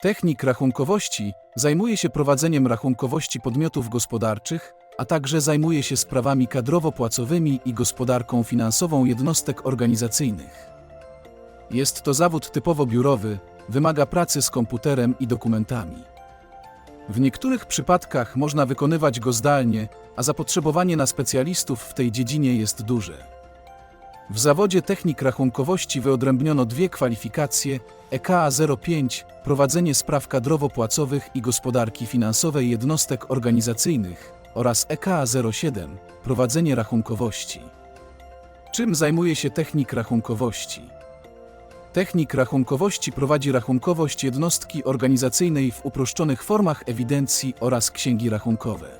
Technik rachunkowości zajmuje się prowadzeniem rachunkowości podmiotów gospodarczych, a także zajmuje się sprawami kadrowo-płacowymi i gospodarką finansową jednostek organizacyjnych. Jest to zawód typowo biurowy, wymaga pracy z komputerem i dokumentami. W niektórych przypadkach można wykonywać go zdalnie, a zapotrzebowanie na specjalistów w tej dziedzinie jest duże. W zawodzie technik rachunkowości wyodrębniono dwie kwalifikacje: EKA 05 prowadzenie spraw kadrowo-płacowych i gospodarki finansowej jednostek organizacyjnych oraz EKA 07 prowadzenie rachunkowości. Czym zajmuje się technik rachunkowości? Technik rachunkowości prowadzi rachunkowość jednostki organizacyjnej w uproszczonych formach ewidencji oraz księgi rachunkowe.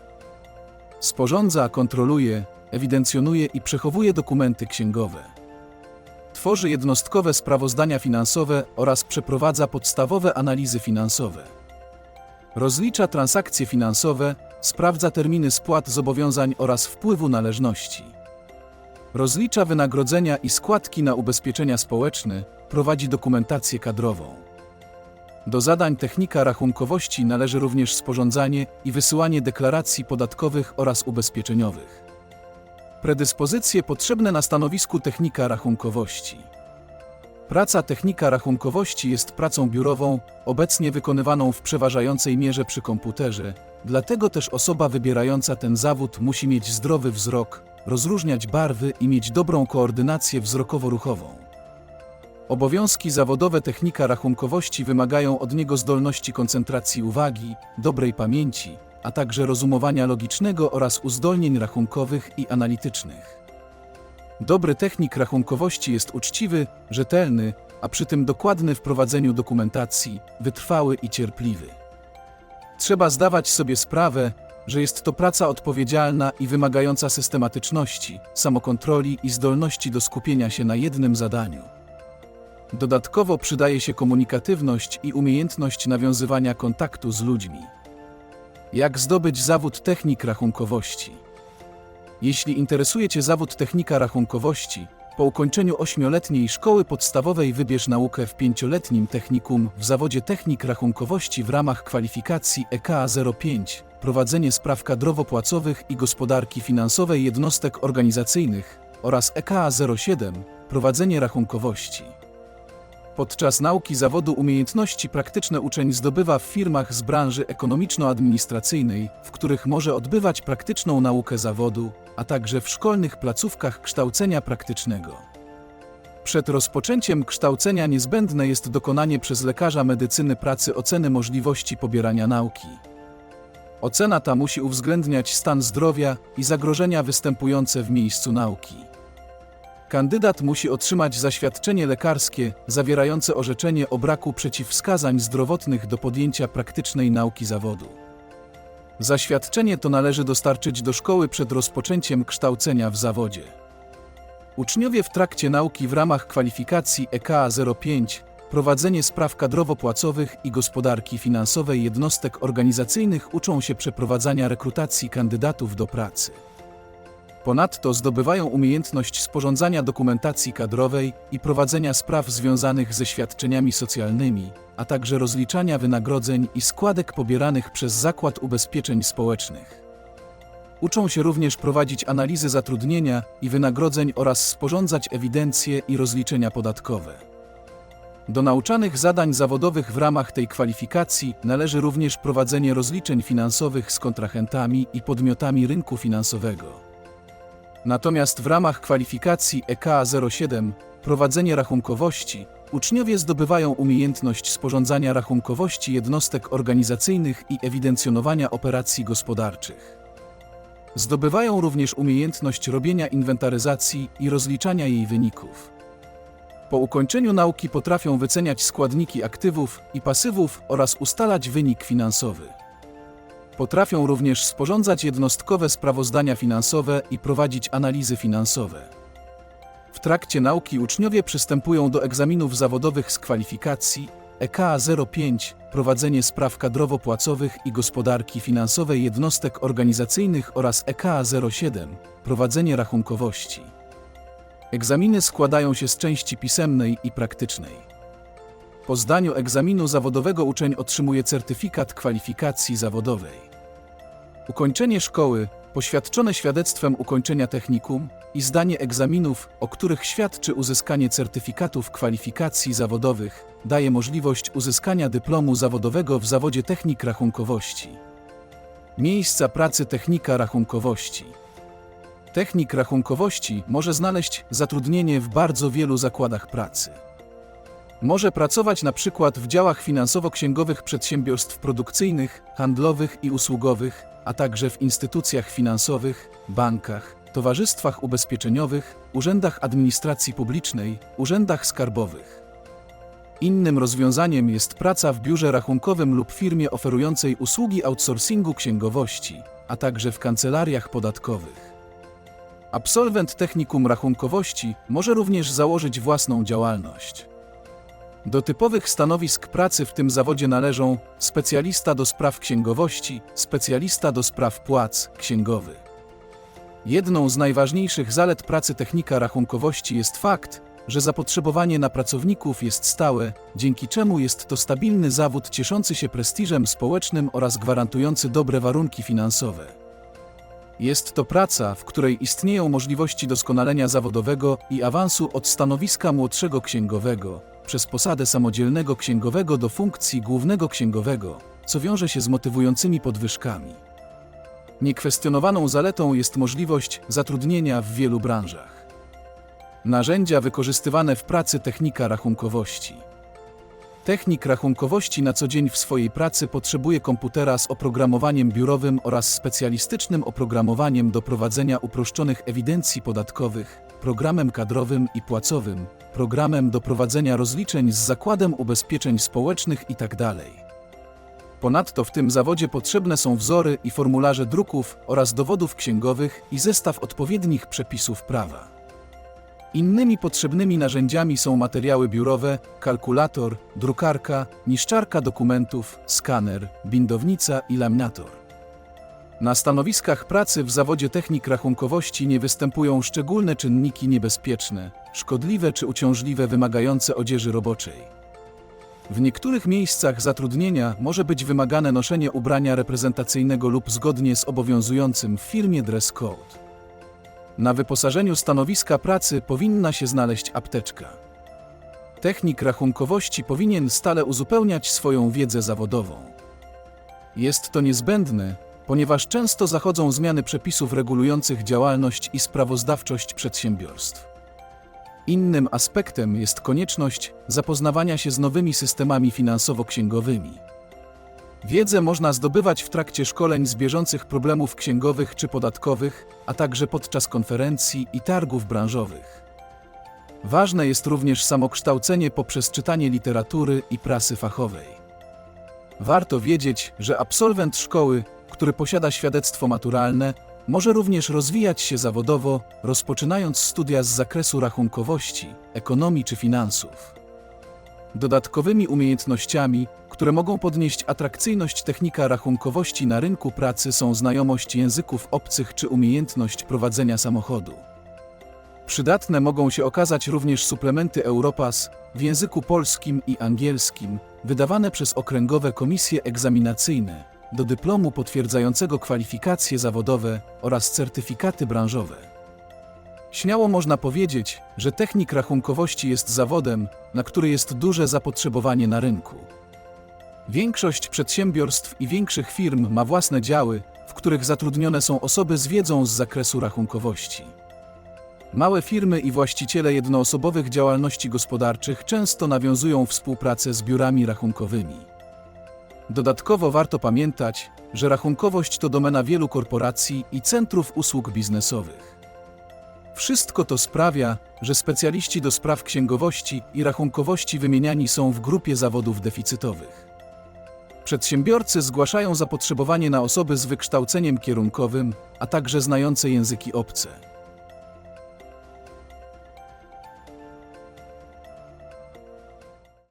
Sporządza, kontroluje, ewidencjonuje i przechowuje dokumenty księgowe. Tworzy jednostkowe sprawozdania finansowe oraz przeprowadza podstawowe analizy finansowe. Rozlicza transakcje finansowe, sprawdza terminy spłat zobowiązań oraz wpływu należności. Rozlicza wynagrodzenia i składki na ubezpieczenia społeczne, prowadzi dokumentację kadrową. Do zadań technika rachunkowości należy również sporządzanie i wysyłanie deklaracji podatkowych oraz ubezpieczeniowych. Predyspozycje potrzebne na stanowisku technika rachunkowości. Praca technika rachunkowości jest pracą biurową, obecnie wykonywaną w przeważającej mierze przy komputerze, dlatego też osoba wybierająca ten zawód musi mieć zdrowy wzrok, rozróżniać barwy i mieć dobrą koordynację wzrokowo-ruchową. Obowiązki zawodowe technika rachunkowości wymagają od niego zdolności koncentracji uwagi, dobrej pamięci, a także rozumowania logicznego oraz uzdolnień rachunkowych i analitycznych. Dobry technik rachunkowości jest uczciwy, rzetelny, a przy tym dokładny w prowadzeniu dokumentacji, wytrwały i cierpliwy. Trzeba zdawać sobie sprawę, że jest to praca odpowiedzialna i wymagająca systematyczności, samokontroli i zdolności do skupienia się na jednym zadaniu. Dodatkowo przydaje się komunikatywność i umiejętność nawiązywania kontaktu z ludźmi. Jak zdobyć zawód technik rachunkowości? Jeśli interesuje Cię zawód technika rachunkowości, po ukończeniu ośmioletniej szkoły podstawowej wybierz naukę w pięcioletnim technikum w zawodzie technik rachunkowości w ramach kwalifikacji EKA 05, prowadzenie spraw kadrowo-płacowych i gospodarki finansowej jednostek organizacyjnych oraz EKA 07, prowadzenie rachunkowości. Podczas nauki zawodu umiejętności praktyczne uczeń zdobywa w firmach z branży ekonomiczno-administracyjnej, w których może odbywać praktyczną naukę zawodu, a także w szkolnych placówkach kształcenia praktycznego. Przed rozpoczęciem kształcenia niezbędne jest dokonanie przez lekarza medycyny pracy oceny możliwości pobierania nauki. Ocena ta musi uwzględniać stan zdrowia i zagrożenia występujące w miejscu nauki. Kandydat musi otrzymać zaświadczenie lekarskie zawierające orzeczenie o braku przeciwwskazań zdrowotnych do podjęcia praktycznej nauki zawodu. Zaświadczenie to należy dostarczyć do szkoły przed rozpoczęciem kształcenia w zawodzie. Uczniowie w trakcie nauki w ramach kwalifikacji EKA 05 prowadzenie spraw kadrowo-płacowych i gospodarki finansowej jednostek organizacyjnych uczą się przeprowadzania rekrutacji kandydatów do pracy. Ponadto zdobywają umiejętność sporządzania dokumentacji kadrowej i prowadzenia spraw związanych ze świadczeniami socjalnymi, a także rozliczania wynagrodzeń i składek pobieranych przez Zakład Ubezpieczeń Społecznych. Uczą się również prowadzić analizy zatrudnienia i wynagrodzeń oraz sporządzać ewidencje i rozliczenia podatkowe. Do nauczanych zadań zawodowych w ramach tej kwalifikacji należy również prowadzenie rozliczeń finansowych z kontrahentami i podmiotami rynku finansowego. Natomiast w ramach kwalifikacji EKA 07 prowadzenie rachunkowości uczniowie zdobywają umiejętność sporządzania rachunkowości jednostek organizacyjnych i ewidencjonowania operacji gospodarczych. Zdobywają również umiejętność robienia inwentaryzacji i rozliczania jej wyników. Po ukończeniu nauki potrafią wyceniać składniki aktywów i pasywów oraz ustalać wynik finansowy. Potrafią również sporządzać jednostkowe sprawozdania finansowe i prowadzić analizy finansowe. W trakcie nauki uczniowie przystępują do egzaminów zawodowych z kwalifikacji EKA 05 prowadzenie spraw kadrowo-płacowych i gospodarki finansowej jednostek organizacyjnych oraz EKA 07 prowadzenie rachunkowości. Egzaminy składają się z części pisemnej i praktycznej. Po zdaniu egzaminu zawodowego uczeń otrzymuje certyfikat kwalifikacji zawodowej. Ukończenie szkoły, poświadczone świadectwem ukończenia technikum i zdanie egzaminów, o których świadczy uzyskanie certyfikatów kwalifikacji zawodowych, daje możliwość uzyskania dyplomu zawodowego w zawodzie technik rachunkowości. Miejsca pracy technika rachunkowości. Technik rachunkowości może znaleźć zatrudnienie w bardzo wielu zakładach pracy. Może pracować na przykład w działach finansowo-księgowych przedsiębiorstw produkcyjnych, handlowych i usługowych, a także w instytucjach finansowych, bankach, towarzystwach ubezpieczeniowych, urzędach administracji publicznej, urzędach skarbowych. Innym rozwiązaniem jest praca w biurze rachunkowym lub firmie oferującej usługi outsourcingu księgowości, a także w kancelariach podatkowych. Absolwent technikum rachunkowości może również założyć własną działalność. Do typowych stanowisk pracy w tym zawodzie należą specjalista do spraw księgowości, specjalista do spraw płac, księgowy. Jedną z najważniejszych zalet pracy technika rachunkowości jest fakt, że zapotrzebowanie na pracowników jest stałe, dzięki czemu jest to stabilny zawód cieszący się prestiżem społecznym oraz gwarantujący dobre warunki finansowe. Jest to praca, w której istnieją możliwości doskonalenia zawodowego i awansu od stanowiska młodszego księgowego, przez posadę samodzielnego księgowego do funkcji głównego księgowego, co wiąże się z motywującymi podwyżkami. Niekwestionowaną zaletą jest możliwość zatrudnienia w wielu branżach. Narzędzia wykorzystywane w pracy technika rachunkowości. Technik rachunkowości na co dzień w swojej pracy potrzebuje komputera z oprogramowaniem biurowym oraz specjalistycznym oprogramowaniem do prowadzenia uproszczonych ewidencji podatkowych, programem kadrowym i płacowym, programem do prowadzenia rozliczeń z Zakładem Ubezpieczeń Społecznych itd. Ponadto w tym zawodzie potrzebne są wzory i formularze druków oraz dowodów księgowych i zestaw odpowiednich przepisów prawa. Innymi potrzebnymi narzędziami są materiały biurowe, kalkulator, drukarka, niszczarka dokumentów, skaner, bindownica i laminator. Na stanowiskach pracy w zawodzie technik rachunkowości nie występują szczególne czynniki niebezpieczne, szkodliwe czy uciążliwe wymagające odzieży roboczej. W niektórych miejscach zatrudnienia może być wymagane noszenie ubrania reprezentacyjnego lub zgodnie z obowiązującym w firmie dress code. Na wyposażeniu stanowiska pracy powinna się znaleźć apteczka. Technik rachunkowości powinien stale uzupełniać swoją wiedzę zawodową. Jest to niezbędne, ponieważ często zachodzą zmiany przepisów regulujących działalność i sprawozdawczość przedsiębiorstw. Innym aspektem jest konieczność zapoznawania się z nowymi systemami finansowo-księgowymi. Wiedzę można zdobywać w trakcie szkoleń z bieżących problemów księgowych czy podatkowych, a także podczas konferencji i targów branżowych. Ważne jest również samokształcenie poprzez czytanie literatury i prasy fachowej. Warto wiedzieć, że absolwent szkoły, który posiada świadectwo maturalne, może również rozwijać się zawodowo, rozpoczynając studia z zakresu rachunkowości, ekonomii czy finansów. Dodatkowymi umiejętnościami, które mogą podnieść atrakcyjność technika rachunkowości na rynku pracy są znajomość języków obcych czy umiejętność prowadzenia samochodu. Przydatne mogą się okazać również suplementy Europass w języku polskim i angielskim, wydawane przez okręgowe komisje egzaminacyjne, do dyplomu potwierdzającego kwalifikacje zawodowe oraz certyfikaty branżowe. Śmiało można powiedzieć, że technik rachunkowości jest zawodem, na który jest duże zapotrzebowanie na rynku. Większość przedsiębiorstw i większych firm ma własne działy, w których zatrudnione są osoby z wiedzą z zakresu rachunkowości. Małe firmy i właściciele jednoosobowych działalności gospodarczych często nawiązują współpracę z biurami rachunkowymi. Dodatkowo warto pamiętać, że rachunkowość to domena wielu korporacji i centrów usług biznesowych. Wszystko to sprawia, że specjaliści do spraw księgowości i rachunkowości wymieniani są w grupie zawodów deficytowych. Przedsiębiorcy zgłaszają zapotrzebowanie na osoby z wykształceniem kierunkowym, a także znające języki obce.